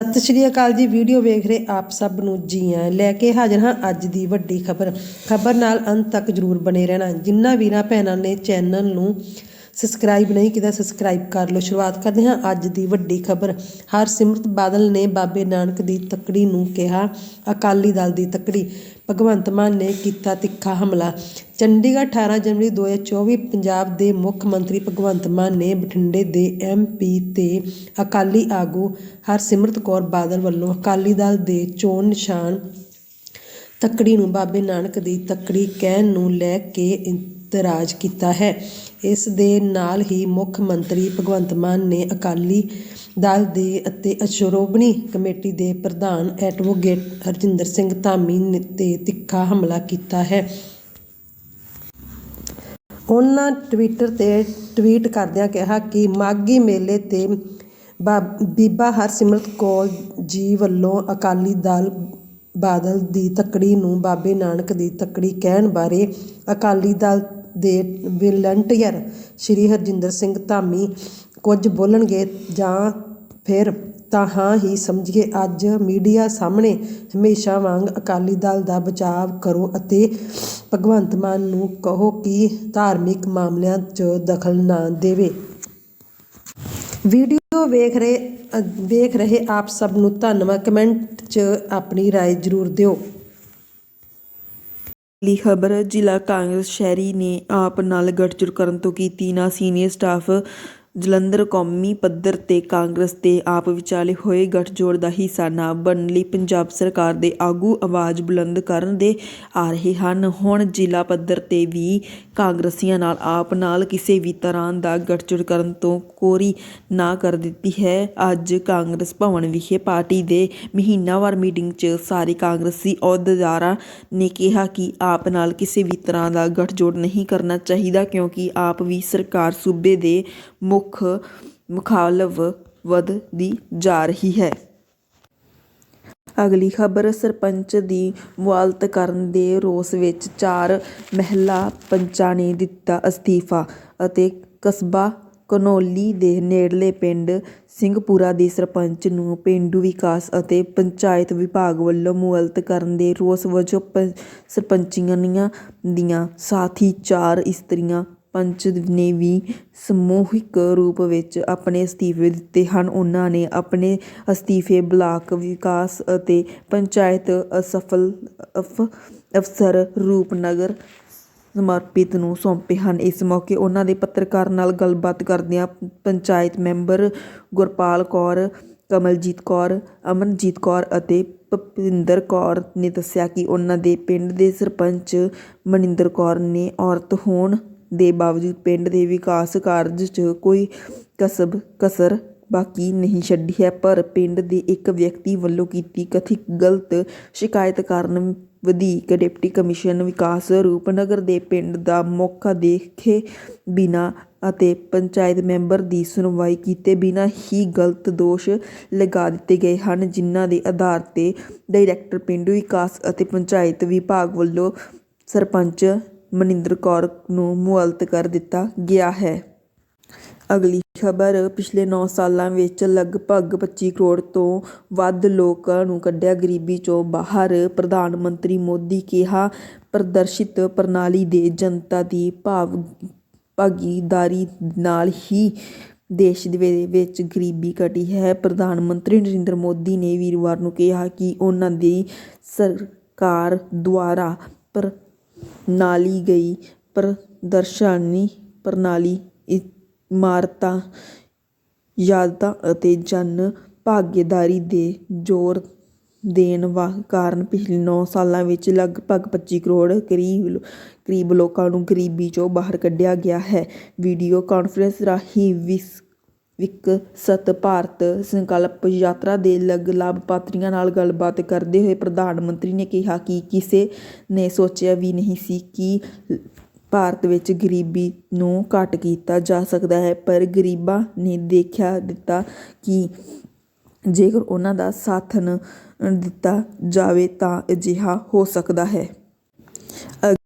ਸਤਿ ਸ਼੍ਰੀ ਅਕਾਲ ਜੀ, ਵੀਡੀਓ ਵੇਖ ਰਹੇ ਆਪ ਸਭ ਨੂੰ ਜੀ ਆਇਆਂ ਲੈ ਕੇ ਹਾਜ਼ਰ ਹਾਂ ਅੱਜ ਦੀ ਵੱਡੀ ਖਬਰ। ਖਬਰ ਨਾਲ ਅੰਤ ਤੱਕ ਜਰੂਰ ਬਣੇ ਰਹਿਣਾ। ਜਿੰਨਾ ਵੀਰਾਂ, ਭੈਣਾਂ ਨੇ ਚੈਨਲ ਨੂੰ ਸਬਸਕ੍ਰਾਈਬ ਨਹੀਂ ਕੀਤਾ ਸਬਸਕ੍ਰਾਈਬ ਕਰ ਲਓ। ਸ਼ੁਰੂਆਤ ਕਰਦੇ ਹਾਂ ਅੱਜ ਦੀ ਵੱਡੀ ਖਬਰ। ਹਰਸਿਮਰਤ ਬਾਦਲ ਨੇ ਬਾਬੇ ਨਾਨਕ ਦੀ ਤੱਕੜੀ ਨੂੰ ਕਿਹਾ, ਅਕਾਲੀ ਦਲ ਦੀ ਤੱਕੜੀ। ਭਗਵੰਤ ਮਾਨ ਨੇ ਕੀਤਾ ਤਿੱਖਾ ਹਮਲਾ। ਚੰਡੀਗੜ੍ਹ 18 ਜਨਵਰੀ 2024 ਪੰਜਾਬ ਦੇ ਮੁੱਖ ਮੰਤਰੀ ਭਗਵੰਤ ਮਾਨ ਨੇ ਬਠਿੰਡੇ ਦੇ ਐਮਪੀ ਤੇ ਅਕਾਲੀ ਆਗੂ ਹਰਸਿਮਰਤ ਕੌਰ ਬਾਦਲ ਵੱਲੋਂ ਅਕਾਲੀ ਦਲ ਦੇ ਚੋਣ ਨਿਸ਼ਾਨ ਤੱਕੜੀ ਨੂੰ ਬਾਬੇ ਨਾਨਕ ਦੀ ਤੱਕੜੀ ਕਹਿਣ ਨੂੰ ਲੈ ਕੇ ਇਤਰਾਜ਼ ਕੀਤਾ ਹੈ। ਇਸ ਦੇ ਨਾਲ ਹੀ ਮੁੱਖ ਮੰਤਰੀ ਭਗਵੰਤ ਮਾਨ ਨੇ ਅਕਾਲੀ ਦਲ ਦੇ ਅਤੇ ਸ਼੍ਰੋਮਣੀ ਕਮੇਟੀ ਦੇ ਪ੍ਰਧਾਨ ਐਡਵੋਕੇਟ ਹਰਜਿੰਦਰ ਸਿੰਘ ਧਾਮੀ ਨੇ- ਤੇ ਤਿੱਖਾ ਹਮਲਾ ਕੀਤਾ ਹੈ। ਉਹਨਾਂ ਟਵਿੱਟਰ ਤੇ ਟਵੀਟ ਕਰਦਿਆਂ ਕਿਹਾ ਕਿ ਮਾਘੀ ਮੇਲੇ ਤੇ ਬਾ- ਬੀਬਾ ਹਰਸਿਮਰਤ ਕੌਰ ਜੀ ਵੱਲੋਂ ਅਕਾਲੀ ਦਲ ਬਾਦਲ ਦੀ ਤੱਕੜੀ ਨੂੰ ਬਾਬੇ ਨਾਨਕ ਦੀ ਤੱਕੜੀ ਕਹਿਣ ਬਾਰੇ ਅਕਾਲੀ ਦਲ ਦੇ ਵਲੰਟੀਅਰ ਸ਼੍ਰੀ ਹਰਜਿੰਦਰ ਸਿੰਘ ਧਾਮੀ ਕੁਝ ਬੋਲਣਗੇ ਜਾਂ ਫਿਰ ਤਾਂ ਹਾਂ ਹੀ ਸਮਝੀਏ ਅੱਜ ਮੀਡੀਆ ਸਾਹਮਣੇ ਹਮੇਸ਼ਾ ਵਾਂਗ ਅਕਾਲੀ ਦਲ ਦਾ ਬਚਾਵ ਕਰੋ ਅਤੇ ਭਗਵੰਤ ਮਾਨ ਨੂੰ ਕਹੋ ਕਿ ਧਾਰਮਿਕ ਮਾਮਲਿਆਂ 'ਚ ਦਖਲ ਨਾ ਦੇਵੇ ਵੀਡੀਓ ਵੇਖ ਰਹੇ ਅ, ਵੇਖ ਰਹੇ ਆਪ ਸਭ ਨੂੰ ਧੰਨਵਾਦ ਕਮੈਂਟ 'ਚ ਆਪਣੀ رائے ਜ਼ਰੂਰ ਦਿਓ ਅਗਲੀ ਖਬਰ ਜ਼ਿਲ੍ਹਾ ਕਾਂਗਰਸ ਸ਼ਹਿਰੀ ਨੇ ਆਪ ਨਾਲ ਗੱਠਜੋੜ ਕਰਨ ਤੋਂ ਕੀਤੀ ਨਾ ਸੀਨੀਅਰ ਸਟਾਫ ਜਲੰਧਰ ਕੌਮੀ ਪੱਧਰ ਤੇ ਕਾਂਗਰਸ ਤੇ ਆਪ ਵਿਚਾਲੇ ਹੋਏ ਗਠਜੋੜ ਦਾ ਹਿੱਸਾ ਨਾ ਬਣਨ ਲਈ ਪੰਜਾਬ ਸਰਕਾਰ ਦੇ ਆਗੂ ਆਵਾਜ਼ ਬੁਲੰਦ ਕਰਨ ਦੇ ਆ ਰਹੇ ਹਨ। ਹੁਣ ਜ਼ਿਲ੍ਹਾ ਪੱਧਰ ਤੇ ਵੀ ਕਾਂਗਰਸੀਆਂ ਨਾਲ ਆਪ ਨਾਲ ਕਿਸੇ ਵੀ ਤਰ੍ਹਾਂ ਦਾ ਗਠਜੋੜ ਕਰਨ ਤੋਂ ਕੋਰੀ ਨਾ ਕਰ ਦਿੱਤੀ ਹੈ। ਅੱਜ ਕਾਂਗਰਸ ਭਵਨ ਵਿਖੇ ਪਾਰਟੀ ਦੇ ਮਹੀਨਾਵਾਰ ਮੀਟਿੰਗ 'ਚ ਸਾਰੇ ਕਾਂਗਰਸੀ ਅਹੁਦੇਦਾਰਾਂ ਨੇ ਕਿਹਾ ਕਿ ਆਪ ਨਾਲ ਕਿਸੇ ਵੀ ਤਰ੍ਹਾਂ ਦਾ ਗਠਜੋੜ ਨਹੀਂ ਕਰਨਾ ਚਾਹੀਦਾ ਕਿਉਂਕਿ ਆਪ ਵੀ ਸਰਕਾਰ ਸੂਬੇ ਦੇ ਮੁੱਖ ਮੁਖਾਲਫ ਵਧਦੀ ਜਾ ਰਹੀ ਹੈ। ਅਗਲੀ ਖਬਰ, ਸਰਪੰਚ ਦੀ ਮੁਆਲਤ ਕਰਨ ਦੇ ਰੋਸ ਵਿੱਚ ਚਾਰ ਮਹਿਲਾ ਪੰਚਾਂ ਨੇ ਦਿੱਤਾ ਅਸਤੀਫਾ ਅਤੇ ਕਸਬਾ ਕਨੌਲੀ ਦੇ ਨੇੜਲੇ ਪਿੰਡ ਸਿੰਘਪੁਰਾ ਦੇ ਸਰਪੰਚ ਨੂੰ ਪੇਂਡੂ ਵਿਕਾਸ ਅਤੇ ਪੰਚਾਇਤ ਵਿਭਾਗ ਵੱਲੋਂ ਮੁਅੱਤਲ ਕਰਨ ਦੇ ਰੋਸ ਵਜੋਂ ਪ- ਸਰਪੰਚੀਆਂ ਦੀਆਂ ਸਾਥੀ ਚਾਰ ਇਸਤਰੀਆਂ ਪੰਚ ਨੇ ਵੀ ਸਮੂਹਿਕ ਰੂਪ ਵਿੱਚ ਆਪਣੇ ਅਸਤੀਫੇ ਦਿੱਤੇ ਹਨ। ਉਹਨਾਂ ਨੇ ਆਪਣੇ ਅਸਤੀਫੇ ਬਲਾਕ ਵਿਕਾਸ ਅਤੇ ਪੰਚਾਇਤ ਅਸਫਲ ਅਫ ਅਫਸਰ ਰੂਪਨਗਰ ਸਮਰਪਿਤ ਨੂੰ ਸੌਂਪੇ ਹਨ। ਇਸ ਮੌਕੇ ਉਹਨਾਂ ਦੇ ਪੱਤਰਕਾਰ ਨਾਲ ਗੱਲਬਾਤ ਕਰਦਿਆਂ ਪੰਚਾਇਤ ਮੈਂਬਰ ਗੁਰਪਾਲ ਕੌਰ, ਕਮਲਜੀਤ ਕੌਰ, ਅਮਨਜੀਤ ਕੌਰ ਅਤੇ ਭਪਿੰਦਰ ਕੌਰ ਨੇ ਦੱਸਿਆ ਕਿ ਉਹਨਾਂ ਦੇ ਪਿੰਡ ਦੇ ਸਰਪੰਚ ਮਨਿੰਦਰ ਕੌਰ ਨੇ ਔਰਤ ਹੋਣ ਦੇ ਬਾਵਜੂਦ ਪਿੰਡ ਦੇ ਵਿਕਾਸ ਕਾਰਜ 'ਚ ਕੋਈ ਕਸਬ ਕਸਰ ਬਾਕੀ ਨਹੀਂ ਛੱਡੀ ਹੈ, ਪਰ ਪਿੰਡ ਦੇ ਇੱਕ ਵਿਅਕਤੀ ਵੱਲੋਂ ਕੀਤੀ ਕਥਿਤ ਗਲਤ ਸ਼ਿਕਾਇਤ ਕਾਰਨ ਵਧੀਕ ਡਿਪਟੀ ਕਮਿਸ਼ਨ ਵਿਕਾਸ ਰੂਪਨਗਰ ਦੇ ਪਿੰਡ ਦਾ ਮੌਕਾ ਦੇਖੇ ਬਿਨਾ ਅਤੇ ਪੰਚਾਇਤ ਮੈਂਬਰ ਦੀ ਸੁਣਵਾਈ ਕੀਤੇ ਬਿਨਾ ਹੀ ਗਲਤ ਦੋਸ਼ ਲਗਾ ਦਿੱਤੇ ਗਏ ਹਨ, ਜਿਨ੍ਹਾਂ ਦੇ ਆਧਾਰ ਤੇ ਡਾਇਰੈਕਟਰ ਪਿੰਡ ਵਿਕਾਸ ਅਤੇ ਪੰਚਾਇਤ ਵਿਭਾਗ ਵੱਲੋਂ ਸਰਪੰਚ ਮਨਿੰਦਰ ਕੌਰ ਨੂੰ ਮੁਅੱਤਲ ਕਰ ਦਿੱਤਾ ਗਿਆ ਹੈ। ਅਗਲੀ ਖਬਰ, ਪਿਛਲੇ 9 ਸਾਲਾਂ ਵਿੱਚ ਲਗਭਗ 25 ਕਰੋੜ ਤੋਂ ਵੱਧ ਲੋਕਾਂ ਨੂੰ ਕੱਢਿਆ ਗਰੀਬੀ ਚੋਂ ਬਾਹਰ, ਪ੍ਰਧਾਨ ਮੰਤਰੀ ਮੋਦੀ ਕਿਹਾ, ਪ੍ਰਦਰਸ਼ਿਤ ਪ੍ਰਣਾਲੀ ਦੇ ਜਨਤਾ ਦੀ ਭਾਵ, ਭਾਗੀਦਾਰੀ ਨਾਲ ਹੀ ਦੇਸ਼ ਦੇ ਵਿੱਚ ਗਰੀਬੀ ਘਟੀ ਹੈ। ਪ੍ਰਧਾਨ ਮੰਤਰੀ ਨਰਿੰਦਰ ਮੋਦੀ ਨੇ ਵੀਰਵਾਰ ਨੂੰ ਕਿਹਾ ਕਿ ਉਹਨਾਂ ਦੀ ਸਰਕਾਰ ਦੁਆਰਾ ਨਾਲੀ ਗਈ ਪ੍ਰਦਰਸ਼ਨੀ ਪ੍ਰਣਾਲੀ ਇਮਾਰਤਾਂ, ਯਾਦਾਂ ਅਤੇ ਜਨ ਭਾਗੀਦਾਰੀ ਦੇ ਜ਼ੋਰ ਦੇਣ ਵਾ, ਕਾਰਨ ਪਿਛਲੇ 9 ਸਾਲਾਂ ਵਿੱਚ ਲਗਭਗ 25 ਕਰੋੜ ਕਰੀਬ ਕਰੀਬ ਲੋਕਾਂ ਨੂੰ ਗਰੀਬੀ ਚੋਂ ਬਾਹਰ ਕੱਢਿਆ ਗਿਆ ਹੈ। ਵੀਡੀਓ ਕਾਨਫਰੰਸ ਰਾਹੀਂ ਵਿਸ ਵਿਕਸਤ ਭਾਰਤ ਸੰਕਲਪ ਯਾਤਰਾ ਦੇ ਲਗ ਲਾਭਪਾਤਰੀਆਂ ਨਾਲ ਗੱਲਬਾਤ ਕਰਦੇ ਹੋਏ ਪ੍ਰਧਾਨ ਮੰਤਰੀ ਨੇ ਕਿਹਾ ਕਿ ਕਿਸੇ ਨੇ ਸੋਚਿਆ ਵੀ ਨਹੀਂ ਸੀ ਕਿ ਭਾਰਤ ਵਿੱਚ ਗਰੀਬੀ ਨੂੰ ਘੱਟ ਕੀਤਾ ਜਾ ਸਕਦਾ ਹੈ, ਪਰ ਗਰੀਬਾਂ ਨੇ ਦੇਖਿਆ ਦਿੱਤਾ ਕਿ ਜੇਕਰ ਉਹਨਾਂ ਦਾ ਸਾਥਨ ਦਿੱਤਾ ਜਾਵੇ ਤਾਂ ਅਜਿਹਾ ਹੋ ਸਕਦਾ ਹੈ।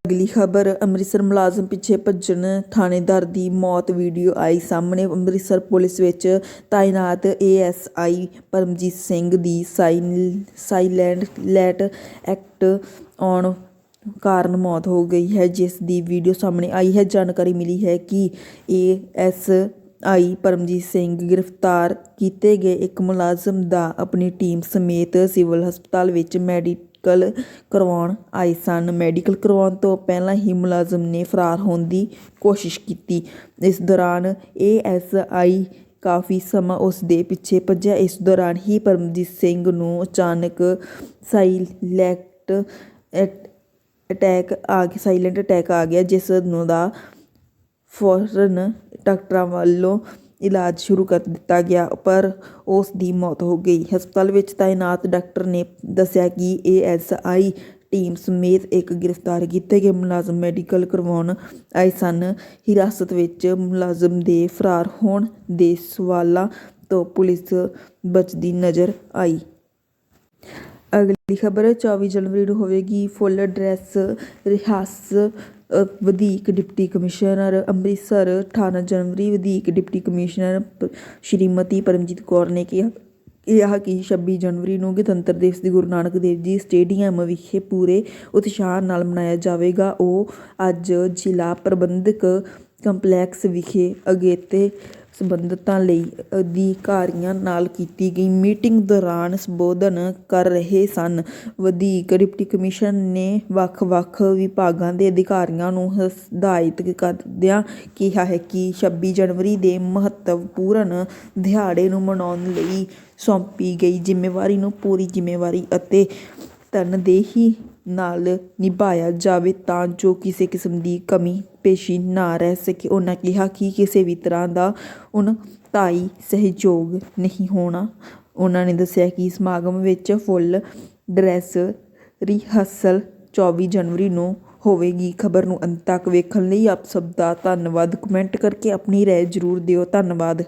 ਅਗਲੀ ਖਬਰ, ਅੰਮ੍ਰਿਤਸਰ ਮੁਲਾਜ਼ਮ ਪਿੱਛੇ ਭੱਜਣ, ਥਾਣੇਦਾਰ ਦੀ ਮੌਤ ਵੀਡੀਓ ਆਈ ਸਾਹਮਣੇ, ਅੰਮ੍ਰਿਤਸਰ ਪੁਲਿਸ ਵਿੱਚ ਤਾਇਨਾਤ ਏਐਸਆਈ ਪਰਮਜੀਤ ਸਿੰਘ ਦੀ ਸਾਈਨ ਸਾਈਲੈਂਡ ਲੈਟ ਐਕਟ ਆਉਣ ਕਾਰਨ ਮੌਤ ਹੋ ਗਈ ਹੈ, ਜਿਸ ਦੀ ਵੀਡੀਓ ਸਾਹਮਣੇ ਆਈ ਹੈ। ਜਾਣਕਾਰੀ ਮਿਲੀ ਹੈ ਕਿ ਏਐਸਆਈ ਪਰਮਜੀਤ ਸਿੰਘ ਗ੍ਰਿਫਤਾਰ ਕੀਤੇ ਗਏ ਇੱਕ ਮੁਲਾਜ਼ਮ ਦਾ ਆਪਣੀ ਟੀਮ ਸਮੇਤ ਸਿਵਲ ਹਸਪਤਾਲ ਵਿੱਚ ਮੈਡੀ ਮੈਡੀਕਲ ਕਰਵਾਉਣ ਆਏ ਸਨ। ਮੈਡੀਕਲ ਕਰਵਾਉਣ ਤੋਂ ਪਹਿਲਾਂ ਹੀ ਮੁਲਾਜ਼ਮ ਨੇ ਫਰਾਰ ਹੋਣ ਦੀ ਕੋਸ਼ਿਸ਼ ਕੀਤੀ। ਇਸ ਦੌਰਾਨ ਏ ਐੱਸ ਆਈ ਕਾਫੀ ਸਮਾਂ ਉਸ ਦੇ ਪਿੱਛੇ ਭੱਜਿਆ। ਇਸ ਦੌਰਾਨ ਹੀ ਪਰਮਜੀਤ ਸਿੰਘ ਨੂੰ ਅਚਾਨਕ ਸਾਈਲੈਂਟ ਅਟੈਕ ਆ ਗਿਆ ਸਾਈਲੈਂਟ ਅਟੈਕ ਆ ਗਿਆ, ਜਿਸ ਨੂੰ ਦਾ ਫੌਰਨ ਡਾਕਟਰਾਂ ਵੱਲੋਂ ਇਲਾਜ ਸ਼ੁਰੂ ਕਰ ਦਿੱਤਾ ਗਿਆ, ਪਰ ਉਸ ਦੀ ਮੌਤ ਹੋ ਗਈ। ਹਸਪਤਾਲ ਵਿੱਚ ਤਾਇਨਾਤ ਡਾਕਟਰ ਨੇ ਦੱਸਿਆ ਕਿ ਏਐਸਆਈ ਟੀਮ ਸਮੇਤ ਇੱਕ ਗ੍ਰਿਫਤਾਰ ਕੀਤੇ ਗਏ ਮੁਲਾਜ਼ਮ ਮੈਡੀਕਲ ਕਰਵਾਉਣ ਆਏ ਸਨ। ਹਿਰਾਸਤ ਵਿੱਚ ਮੁਲਾਜ਼ਮ ਦੇ ਫਰਾਰ ਹੋਣ ਦੇ ਸਵਾਲਾਂ ਤੋਂ ਪੁਲਿਸ ਬਚਦੀ ਨਜ਼ਰ ਆਈ। ਅਗਲੀ ਖਬਰ 24 ਜਨਵਰੀ ਨੂੰ ਹੋਵੇਗੀ ਫੁੱਲ ਡਰੈਸ ਰਿਹਾਸ ਵਧੀਕ ਡਿਪਟੀ ਕਮਿਸ਼ਨਰ ਅੰਮ੍ਰਿਤਸਰ 18 ਜਨਵਰੀ ਵਧੀਕ ਡਿਪਟੀ ਕਮਿਸ਼ਨਰ ਸ਼੍ਰੀਮਤੀ ਪਰਮਜੀਤ ਕੌਰ ਨੇ ਕਿਹਾ ਕਿਹਾ ਕਿ 26 ਜਨਵਰੀ ਨੂੰ ਗਣਤੰਤਰ ਦਿਵਸ ਦੀ ਗੁਰੂ ਨਾਨਕ ਦੇਵ ਜੀ ਸਟੇਡੀਅਮ ਵਿਖੇ ਪੂਰੇ ਉਤਸ਼ਾਹ ਨਾਲ ਮਨਾਇਆ ਜਾਵੇਗਾ। ਉਹ ਅੱਜ ਜ਼ਿਲ੍ਹਾ ਪ੍ਰਬੰਧਕ ਕੰਪਲੈਕਸ ਵਿਖੇ ਅਗੇਤੇ ਸੰਬੰਧਤਾਂ ਲਈ ਅਧਿਕਾਰੀਆਂ ਨਾਲ ਕੀਤੀ ਗਈ ਮੀਟਿੰਗ ਦੌਰਾਨ ਸੰਬੋਧਨ ਕਰ ਰਹੇ ਸਨ। ਵਧੀਕ ਡਿਪਟੀ ਕਮਿਸ਼ਨ ਨੇ ਵੱਖ-ਵੱਖ ਵਿਭਾਗਾਂ ਦੇ ਅਧਿਕਾਰੀਆਂ ਨੂੰ ਹਦਾਇਤ ਕਰਦਿਆਂ ਕਿਹਾ ਹੈ ਕਿ 26 ਜਨਵਰੀ ਦੇ ਮਹੱਤਵਪੂਰਨ ਦਿਹਾੜੇ ਨੂੰ ਮਨਾਉਣ ਲਈ ਸੌਂਪੀ ਗਈ ਜ਼ਿੰਮੇਵਾਰੀ ਨੂੰ ਪੂਰੀ ਜ਼ਿੰਮੇਵਾਰੀ ਅਤੇ ਤਨਦੇਹੀ ਨਾਲ ਨਿਭਾਇਆ ਜਾਵੇ ਤਾਂ ਜੋ ਕਿਸੇ ਕਿਸਮ ਦੀ ਕਮੀ ਪੇਸ਼ੀ ਨਾ ਰਹਿ ਸਕੇ। ਉਹਨਾਂ ਕਿਹਾ ਕਿ ਕਿਸੇ ਵੀ ਤਰ੍ਹਾਂ ਦਾ ਉਨਤਾਈ ਸਹਿਯੋਗ ਨਹੀਂ ਹੋਣਾ। ਉਹਨਾਂ ਨੇ ਦੱਸਿਆ ਕਿ ਸਮਾਗਮ ਵਿੱਚ ਫੁੱਲ ਡਰੈਸ ਰਿਹਰਸਲ 24 ਜਨਵਰੀ ਨੂੰ ਹੋਵੇਗੀ। ਖਬਰ ਨੂੰ ਅੰਤ ਤੱਕ ਵੇਖਣ ਲਈ ਆਪ ਸਭ ਦਾ ਧੰਨਵਾਦ। ਕਮੈਂਟ ਕਰਕੇ ਆਪਣੀ ਰਾਏ ਜ਼ਰੂਰ ਦਿਓ। ਧੰਨਵਾਦ।